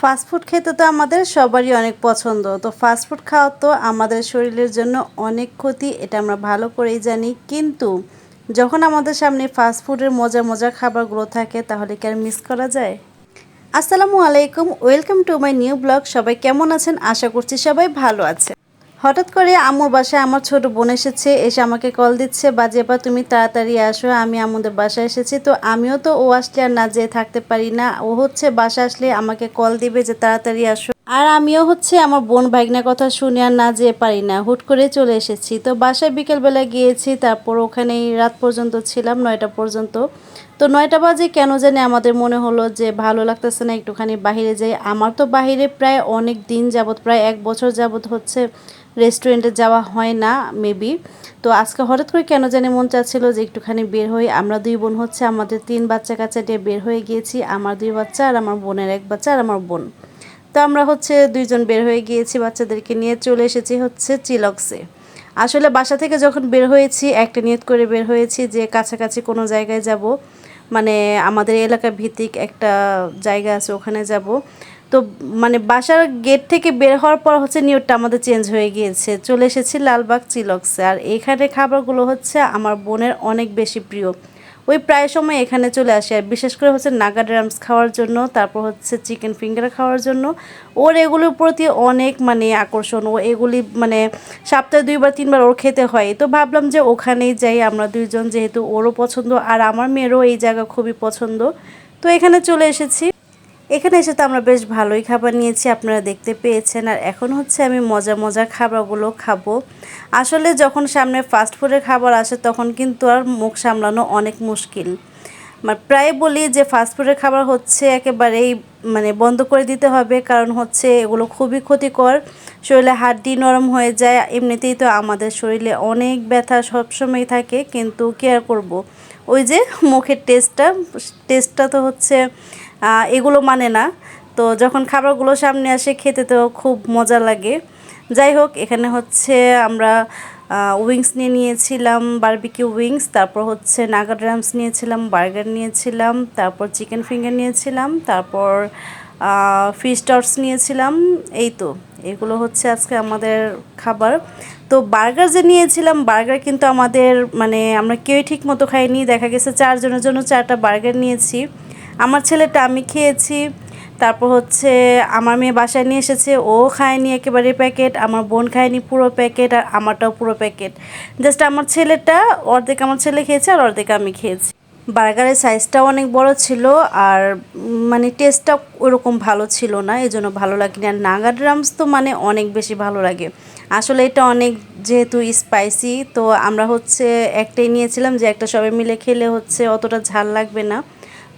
Fast food খেতে তো আমাদের সবারই অনেক পছন্দ। তো ফাস্টফুড খাওয়া তো আমাদের শরীরের জন্য অনেক ক্ষতি, এটা আমরা ভালো করেই জানি। কিন্তু যখন আমাদের সামনে ফাস্টফুডের মজা মজা খাবারগুলো থাকে, তাহলে কি আর মিস করা যায়? আসসালামু আলাইকুম welcome to my new blog সবাই কেমন আছেন? আশা করছি সবাই ভালো আছে হঠাৎ করে আম্মুর বাসায় আমার ছোট বোন এসেছে, এসে আমাকে কল দিচ্ছে বা বাজেপা তুমি তাড়াতাড়ি আসো, আমি আমাদের বাসায় এসেছি। তো আমিও তো ও আসলে আর না যেয়ে থাকতে পারি না। ও হচ্ছে বাসা আসলে আমাকে কল দিবে যে, তাড়াতাড়ি আসো। আর আমিও হচ্ছে আমার বোন ভাইগনার কথা শুনে আর না যেয়ে পারি না, হুট করে চলে এসেছি। তো বাসায় বিকেলবেলা গিয়েছি, তারপর ওখানেই রাত পর্যন্ত ছিলাম, নয়টা পর্যন্ত। তো নয়টা বাজে কেন জানি আমাদের মনে হলো যে ভালো লাগতেছে না, একটুখানি বাহিরে যাই। আমার তো বাহিরে প্রায় অনেক দিন যাবত প্রায় এক বছর যাবত হচ্ছে রেস্টুরেন্টে যাওয়া হয় না মেবি তো আজকে হঠাৎ করে কেন জানি মন চাচ্ছিল যে একটুখানি বের হই। আমরা দুই বোন হচ্ছে, আমাদের তিন বাচ্চা কাচ্চা দিয়ে বের হয়ে গিয়েছি, আমার দুই বাচ্চা আর আমার বোনের এক বাচ্চা আর আমার বোন। তো আমরা হচ্ছে দুইজন বের হয়ে গিয়েছি, বাচ্চাদেরকে নিয়ে চলে এসেছি হচ্ছে চিলক্সে। আসলে বাসা থেকে যখন বের হয়েছি, একটা নিয়ত করে বের হয়েছি যে কাছাকাছি কোনো জায়গায় যাব। মানে আমাদের এলাকা ভিত্তিক একটা জায়গা আছে, ওখানে যাব। তো মানে বাসার গেট থেকে বের হওয়ার পর হচ্ছে নিয়োগটা আমাদের চেঞ্জ হয়ে গিয়েছে। চলে এসেছি লালবাগ চিলক্সে আর এখানে খাবারগুলো হচ্ছে আমার বোনের অনেক বেশি প্রিয়। ওই প্রায় সময় এখানে চলে আসে। আর বিশেষ করে হচ্ছে নাগা ড্রামস খাওয়ার জন্য, তারপর হচ্ছে চিকেন ফিঙ্গার খাওয়ার জন্য। ওর এগুলোর প্রতি অনেক মানে আকর্ষণ। ও এগুলি মানে সপ্তাহে দুইবার, তিনবার ওর খেতে হয়। তো ভাবলাম যে ওখানেই যাই, আমরা দুইজন যেহেতু ওরও পছন্দ, আর আমার মেয়েরও এই জায়গা খুবই পছন্দ। তো এখানে চলে এসেছি। এখানে এসে তো আমরা বেশ ভালোই খাবার নিয়েছি, আপনারা দেখতে পেয়েছেন। আর এখন হচ্ছে আমি মজা মজা খাবারগুলো খাব। আসলে যখন সামনে ফাস্টফুডের খাবার আসে, তখন কিন্তু আর মুখ সামলানো অনেক মুশকিল। মানে প্রায় বলি যে ফাস্টফুডের খাবার হচ্ছে একেবারেই মানে বন্ধ করে দিতে হবে, কারণ হচ্ছে এগুলো খুবই ক্ষতিকর। শরীরে হাড্ডি নরম হয়ে যায়, এমনিতেই তো আমাদের শরীরে অনেক ব্যথা সবসময় থাকে, কিন্তু কেয়ার করব। ওই যে মুখের টেস্টটা টেস্টটা তো হচ্ছে এগুলো মানে না। তো যখন খাবারগুলো সামনে আসে, খেতে তো খুব মজা লাগে। যাই হোক, এখানে হচ্ছে আমরা উইংস নিয়ে নিয়েছিলাম বারবিকিউ উইংস তারপর হচ্ছে নাগা ড্রামস নিয়েছিলাম বার্গার নিয়েছিলাম, তারপর চিকেন ফিঙ্গার নিয়েছিলাম, তারপর ফিশ টর্স নিয়েছিলাম, এই তো। এগুলো হচ্ছে আজকে আমাদের খাবার। তো বার্গার যে নিয়েছিলাম, বার্গার কিন্তু আমাদের মানে আমরা কেউই ঠিক মতো খাইনি। দেখা গেছে চারজনের জন্য চারটা বার্গার নিয়েছি। আমার ছেলেটা আমি খেয়েছি। তারপর হচ্ছে আমার মেয়ে বাসায় নিয়ে এসেছে। ও খায়নি একেবারে প্যাকেট, আমার বোন খায়নি পুরো প্যাকেট, আর আমারটাও পুরো প্যাকেট। জাস্ট আমার ছেলেটা, অর্ধেক আমার ছেলে খেয়েছে আর অর্ধেক আমি খেয়েছি। বার্গারের সাইজটাও অনেক বড় ছিল আর মানে টেস্টটা ওরকম ভালো ছিল না এই জন্য ভালো লাগেনি। আর নাগা ড্রামস তো মানে অনেক বেশি ভালো লাগে। আসলে এটা অনেক যেহেতু স্পাইসি তো আমরা হচ্ছে একটাই নিয়েছিলাম যে একটা সবাই মিলে খেলে হচ্ছে অতটা ঝাল লাগবে না।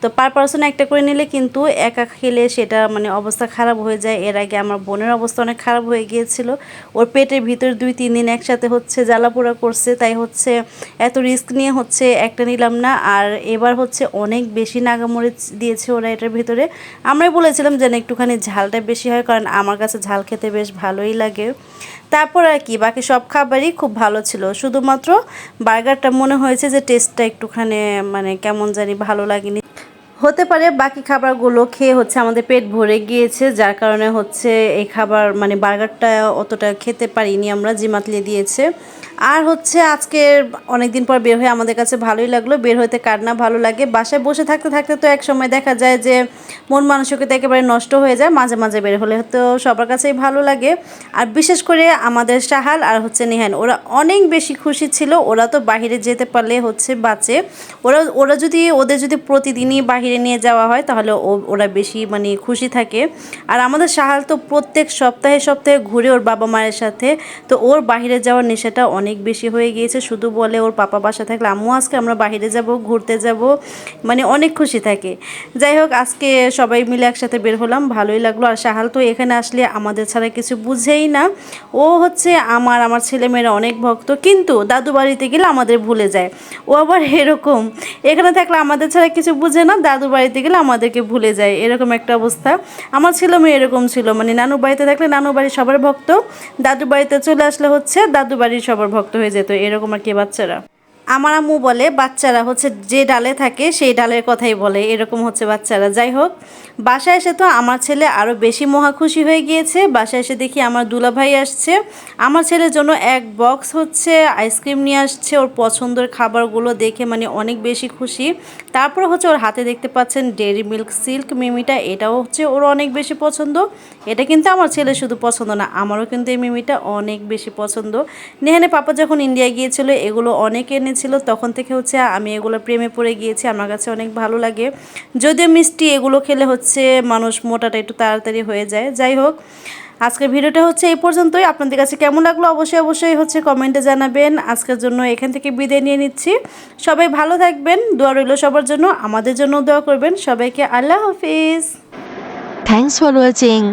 তো পার পার্সন একটা করে নিলে কিন্তু একা খেলে সেটা মানে অবস্থা খারাপ হয়ে যায়। এর আগে আমার বোনের অবস্থা অনেক খারাপ হয়ে গিয়েছিল। ওর পেটের ভিতর দুই, তিন দিন একসাথে হচ্ছে জ্বালাপোড়া করছে। তাই হচ্ছে এত রিস্ক নিয়ে হচ্ছে একটা নিলাম না। আর এবার হচ্ছে অনেক বেশি নাগামরিচ দিয়েছে ওরা এটার ভিতরে। আমরাই বলেছিলাম যেন একটুখানি ঝালটা বেশি হয়, কারণ আমার কাছে ঝাল খেতে বেশ ভালোই লাগে। তারপর আর কি, বাকি সব খাবারই খুব ভালো ছিল। শুধুমাত্র বার্গারটা মনে হয়েছে যে টেস্টটা একটুখানি মানে কেমন জানি ভালো লাগেনি। হতে পারে, বাকি খাবারগুলো খেয়ে হচ্ছে আমাদের পেট ভরে গিয়েছে, যার কারণে হচ্ছে এই খাবার মানে বার্গারটা অতটা খেতে পারিনি আমরা জিমাতলে দিয়েছে। আর হচ্ছে আজকে অনেক দিন পর বের হয়ে আমাদের কাছে ভালোই লাগল, বের হইতে কার না ভালো লাগে। বাসায় বসে থাকতে থাকতে তো এক সময় দেখা যায় যে মন মানসিকতা একেবারে নষ্ট হয়ে যায়, মাঝে মাঝে বের হলে তো সবার কাছেই ভালো লাগে। আর বিশেষ করে আমাদের সাহাল আর হচ্ছে নিহান, ওরা অনেক বেশি খুশি ছিল, ওরা তো বাহিরে যেতে পারলে হচ্ছে বাঁচে। ওরা ওরা যদি, ওদের যদি প্রতিদিনই বাহিরে নিয়ে যাওয়া হয়, তাহলে ওরা বেশি মানে খুশি থাকে। আর আমাদের সাহাল তো প্রত্যেক সপ্তাহে সপ্তাহে ঘুরে ওর বাবা মায়ের সাথে। তো ওর বাহিরে যাওয়ার নেশাটা অনেক বেশি হয়ে গিয়েছে, শুধু বলে ওর পাপা বাসা থাকলে, আম্মু, আজকে আমরা বাহিরে যাব, ঘুরতে যাব। মানে অনেক খুশি থাকে। যাই হোক, আজকে সবাই মিলে একসাথে বের হলাম, ভালোই লাগল। আর সাহাল তো এখানে আসলে আমাদের ছাড়া কিছু বুঝেই না। ও হচ্ছে আমার আমার ছেলেমেয়েরা অনেক ভক্ত, কিন্তু দাদু বাড়িতে গেলে আমাদের ভুলে যায়। ও আবার এরকম, এখানে থাকলে আমাদের ছাড়া কিছু বুঝে না, দাদু বাড়িতে গেলে আমাদেরকে ভুলে যায়, এরকম একটা অবস্থা। আমার ছিল মেয়ে এরকম ছিল মানে নানু বাড়িতে থাকলে নানু বাড়ির সবার ভক্ত দাদু বাড়িতে চলে আসলে হচ্ছে দাদু বাড়ির সবার ভক্ত হয়ে যেত, এরকম আর কি বাচ্চারা। আমার আম্মু বলে, বাচ্চারা হচ্ছে যে ডালে থাকে সেই ডালের কথাই বলে, এরকম হচ্ছে বাচ্চারা। যাই হোক, বাসায় এসে তো আমার ছেলে আরও বেশি মহা খুশি হয়ে গিয়েছে। বাসায় এসে দেখি আমার দুলাভাই আসছে। আমার ছেলের জন্য এক বক্স হচ্ছে আইসক্রিম নিয়ে আসছে, ওর পছন্দের খাবারগুলো দেখে মানে অনেক বেশি খুশি। তারপর হচ্ছে ওর হাতে দেখতে পাচ্ছেন ডেরি মিল্ক সিল্ক মিমিটা, এটাও হচ্ছে ওর অনেক বেশি পছন্দ। এটা কিন্তু আমার ছেলে শুধু পছন্দ না, আমারও কিন্তু এই মিমিটা অনেক বেশি পছন্দ। নেহানে পাপা যখন ইন্ডিয়া গিয়েছিল, এগুলো অনেকে অনেক এনেছিল তখন থেকে হচ্ছে আমি এগুলো প্রেমে পড়ে গিয়েছি। আমার কাছে অনেক ভালো লাগে। যদিও মিষ্টি এগুলো খেলে হচ্ছে মানুষ মোটাটা একটু তাড়াতাড়ি হয়ে যায়। যাই হোক, আজকের ভিডিওটা হচ্ছে এই পর্যন্তই। আপনাদের কাছে কেমন লাগল অবশ্যই অবশ্যই হচ্ছে কমেন্টে জানাবেন। আজকের জন্য এখান থেকে বিদায় নিয়ে নিচ্ছি। সবাই ভালো থাকবেন। দোয়া রইল সবার জন্য। আমাদের জন্য দোয়া করবেন। সবাইকে আল্লাহ হাফিজ। Thanks for watching.